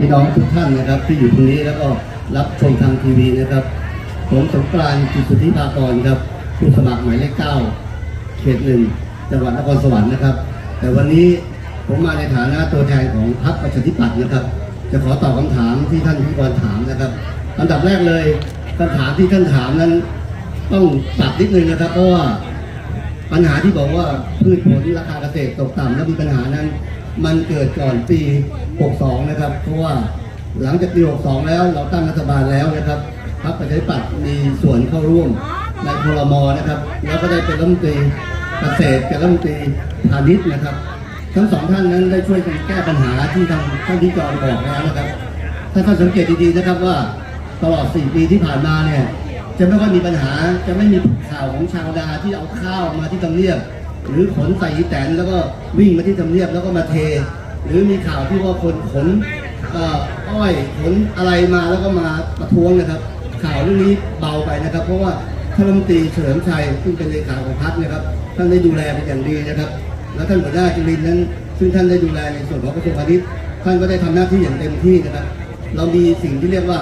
พี่น้องทุกท่านนะครับที่อยู่ตรงนี้แล้วก็รับชมทางทีวีนะครับ ผมสงกรานต์กิจสุทธิภากรครับผู้สมัครหมายเลขเก้าเขตหนึ่งจังหวัดนครสวรรค์นะครับ แต่วันนี้ผมมาในฐานะตัวแทนของพรรคประชาธิปัตย์นะครับ จะขอตอบคำถามที่ท่านพิธีกรถามนะครับอันดับแรกเลยคำถามที่ท่านถามนั้น ต้องปรับนิดนึงนะครับเพราะว่าปัญหาที่บอกว่าพืชผลราคาเกษตรตกต่ำแล้วมีปัญหานั้น มันเกิดก่อนปี 62 นะครับ เพราะว่าหลังจากปี 62 แล้วเราตั้งรัฐบาลแล้วนะครับพรรคประชาธิปัตย์มีส่วนเข้าร่วมในครมนะครับ แล้วก็ได้เป็นรัฐมนตรีเกษตรเป็นรัฐมนตรีพาณิชย์นะครับ ทั้งสองท่านนั้นได้ช่วยกันแก้ปัญหาที่ทางท่านที่จอบอกแล้วนะครับถ้าท่านสังเกตดีๆนะครับว่าตลอด 4 ปีที่ผ่านมาเนี่ยจะไม่ค่อยมีปัญหาจะไม่มีข่าวของชาวนาที่เอาข้าวมาที่ทำเนียบ หรือขนใส่อีแตนแล้วก็วิ่งมาที่ทำเนียบแล้วก็มาเท หรือมีข่าวที่ว่าคนขนอ้อยขนอะไรมาแล้วก็มาประท้วงนะครับ ข่าวเรื่องนี้เบาไปนะครับ เพราะว่าท่านรัฐมนตรีเฉลิมชัยซึ่งเป็นเลขาของพรรคนะครับท่านได้ดูแลเป็นอย่างดีนะครับ แล้วท่านหัวหน้าจุลินนั้น ซึ่งท่านได้ดูแลในส่วนของกระทรวงพาณิชย์ท่านก็ได้ทำหน้าที่อย่างเต็มที่นะครับ เรามีสิ่งที่เรียกว่า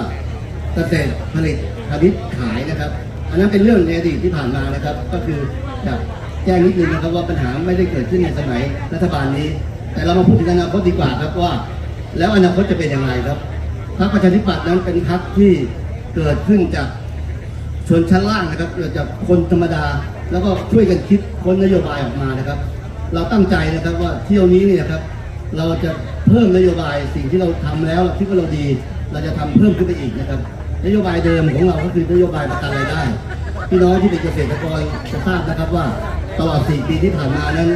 เกษตรผลิตพาณิชย์ขายนะครับ อันนั้นเป็นเรื่องในอดีตที่ผ่านมานะครับ ก็คือจะ แจ้งนิดนึงนะครับว่าปัญหาไม่ได้เกิดขึ้นในสมัยรัฐบาลนี้ แต่เรามาพูดถึงอนาคตดีกว่าครับว่า แล้วอนาคตจะเป็นอย่างไรครับพรรคประชาธิปัตย์นั้นเป็นพรรคที่เกิดขึ้นจากชนชั้นล่างนะครับเกิดจากคนธรรมดา แล้วก็ช่วยกันคิดค้นนโยบายออกมานะครับ เราตั้งใจนะครับว่าเที่ยวนี้เนี่ยครับเราจะเพิ่มนโยบายสิ่งที่เราทำแล้วคิดว่าเราดี เราจะทำเพิ่มขึ้นไปอีกนะครับ นโยบายเดิมของเราก็คือนโยบายประกันรายได้พี่น้องที่เป็นเกษตรกรจะทราบนะครับว่า ตลอด 4 ปีที่ผ่านมานั้น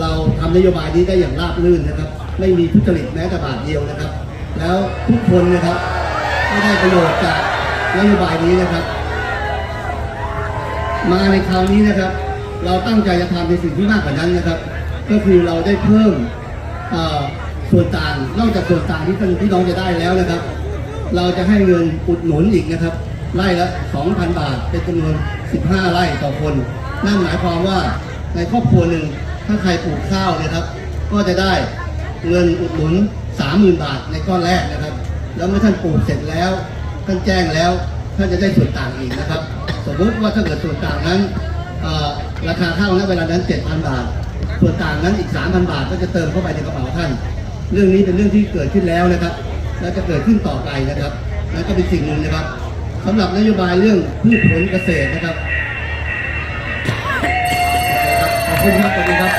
เราทำนโยบายนี้ได้อย่างราบรื่นนะครับ ไม่มีทุจริตแม้แต่บาทเดียวนะครับ แล้วทุกคนนะครับก็ได้ประโยชน์จากนโยบายนี้นะครับ มาในคราวนี้นะครับ เราตั้งใจจะทำในสิ่งที่มากกว่านั้นนะครับ ก็คือเราได้เพิ่มส่วนต่างนอกจากส่วนต่างที่พี่น้องจะได้แล้วนะครับ เราจะให้เงินอุดหนุนอีกนะครับไร่ละ 2,000 บาท เป็นจำนวน 15 ไร่ต่อคน นั่นหมายความว่าในครอบครัวหนึ่งถ้าใครปลูกข้าวเนะครับ ก็จะได้เงินอุดหนุน30,000 บาทในก้อนแรกนะครับ แล้วเมื่อท่านปลูกเสร็จแล้วท่านแจ้งแล้วท่านจะได้ส่วนต่างอีกนะครับ สมมติว่าถ้าเกิดส่วนต่างนั้นราคาข้าวณเวลานั้น7,000 บาท ส่วนต่างนั้นอีก 3,000 บาท ก็จะเติมเข้าไปในกระเป๋าท่าน เรื่องนี้เป็นเรื่องที่เกิดขึ้นแล้วนะครับ และจะเกิดขึ้นต่อไปนะครับนั่นก็เป็นสิ่งหนึ่งนะครับสำหรับนโยบายเรื่องพืชผลเกษตรนะครับ คุณครับขอบคุณครับ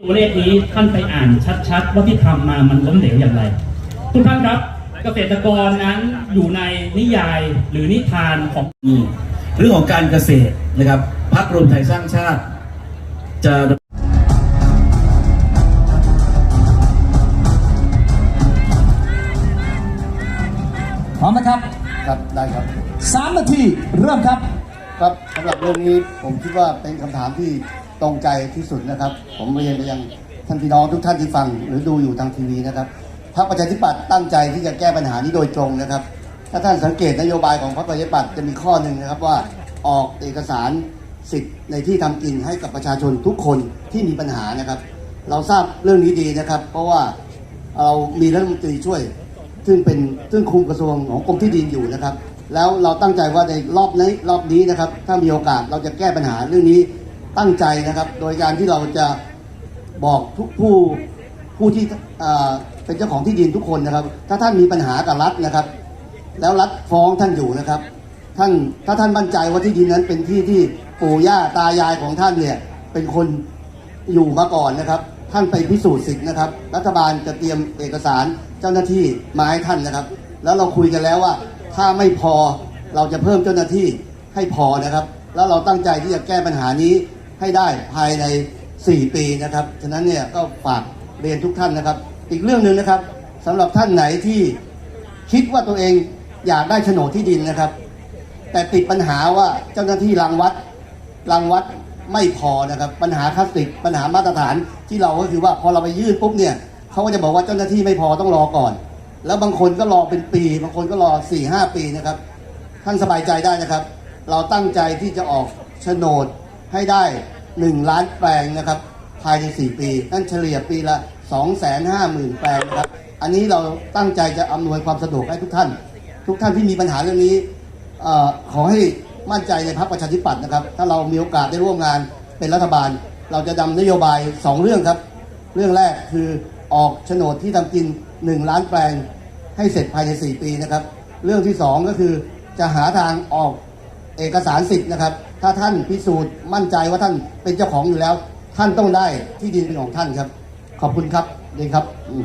ตัวเลขนี้ท่านไปอ่านชัด ๆ ว่าที่ทำมามันล้มเหลวอย่างไร ทุกท่านครับ เกษตรกรนั้นอยู่ในนิยายหรือนิทานของอืมเรื่องของการเกษตรนะครับพรรครวมไทยสร้างชาติจะพร้อมนะครับ ครับ ได้ครับ3นาที เริ่มครับ ครับสำหรับเรื่องนี้ผมคิดว่าเป็นคำถามที่ ตรงใจที่สุดนะครับ ผมเรียนไปยังท่านพี่น้องทุกท่านที่ฟัง หรือดูอยู่ทางทีวีนะครับพรรคประชาธิปัตย์ตั้งใจที่จะแก้ปัญหานี้โดยตรงนะครับ ถ้าท่านสังเกตนโยบายของพรรคประชาธิปัตย์จะมีข้อหนึ่งนะครับว่าออกเอกสารสิทธิ์ในที่ทำกินให้กับประชาชนทุกคนที่มีปัญหานะครับ เราทราบเรื่องนี้ดีนะครับ เพราะว่าเรามีรัฐมนตรีช่วย ซึ่งเป็นซึ่งคุมกระทรวงของกรมที่ดินอยู่นะครับ แล้วเราตั้งใจว่าในรอบนี้รอบนี้นะครับ ถ้ามีโอกาสเราจะแก้ปัญหาเรื่องนี้ ตั้งใจนะครับ โดยการที่เราจะบอกทุกผู้ผู้ที่เป็นเจ้าของที่ดินทุกคนนะครับ ถ้าท่านมีปัญหากับรัฐนะครับ แล้วรัฐฟ้องท่านอยู่นะครับ ท่านถ้าท่านมั่นใจว่าที่ดินนั้นเป็นที่ที่ปู่ย่าตายายของท่านเนี่ยเป็นคนอยู่มาก่อนนะครับ ท่านไปพิสูจน์สิทธิ์นะครับ รัฐบาลจะเตรียมเอกสารเจ้าหน้าที่มาให้ท่านนะครับ แล้วเราคุยกันแล้วว่าถ้าไม่พอเราจะเพิ่มเจ้าหน้าที่ให้พอนะครับ แล้วเราตั้งใจที่จะแก้ปัญหานี้ ให้ได้ภายใน 4 ปีนะครับ ฉะนั้นเนี่ยก็ฝากเรียนทุกท่านนะครับ อีกเรื่องหนึ่งนะครับสำหรับท่านไหนที่คิดว่าตัวเองอยากได้โฉนดที่ดินนะครับ แต่ติดปัญหาว่าเจ้าหน้าที่รังวัดรังวัดไม่พอนะครับ ปัญหาคลาสสิกปัญหามาตรฐานที่เราก็คือว่าพอเราไปยื่นปุ๊บเนี่ยเขาก็จะบอกว่าเจ้าหน้าที่ไม่พอต้องรอก่อน แล้วบางคนก็รอเป็นปี บางคนก็รอ4ี่ห้าปีนะครับ ท่านสบายใจได้นะครับ เราตั้งใจที่จะออกโฉนด ให้ได้ 1 ล้านแปลงนะครับ ภายใน 4 ปี นั่นเฉลี่ยปีละ 2 5 0 0 0 0 แปลงนะครับ อันนี้เราตั้งใจจะอำนวยความสะดวกให้ทุกท่าน ทุกท่านที่มีปัญหาเรื่องนี้อขอให้มั่นใจในพรรคประชาธิปัตย์นะครับ ถ้าเรามีโอกาสได้ร่วมงานเป็นรัฐบาล เราจะนำนโยบายสองเรื่องครับ เรื่องแรกคือออกโฉนดที่ทำกิน 1 ล้านแปลงให้เสร็จภายใน 4 ปีนะครับ เรื่องที่ 2 ก็คือจะหาทางออกเอกสารสิทธิ์นะครับ ถ้าท่านพิสูจน์มั่นใจว่าท่านเป็นเจ้าของอยู่แล้ว ท่านต้องได้ที่ดินเป็นของท่านครับ ขอบคุณครับดีครับอื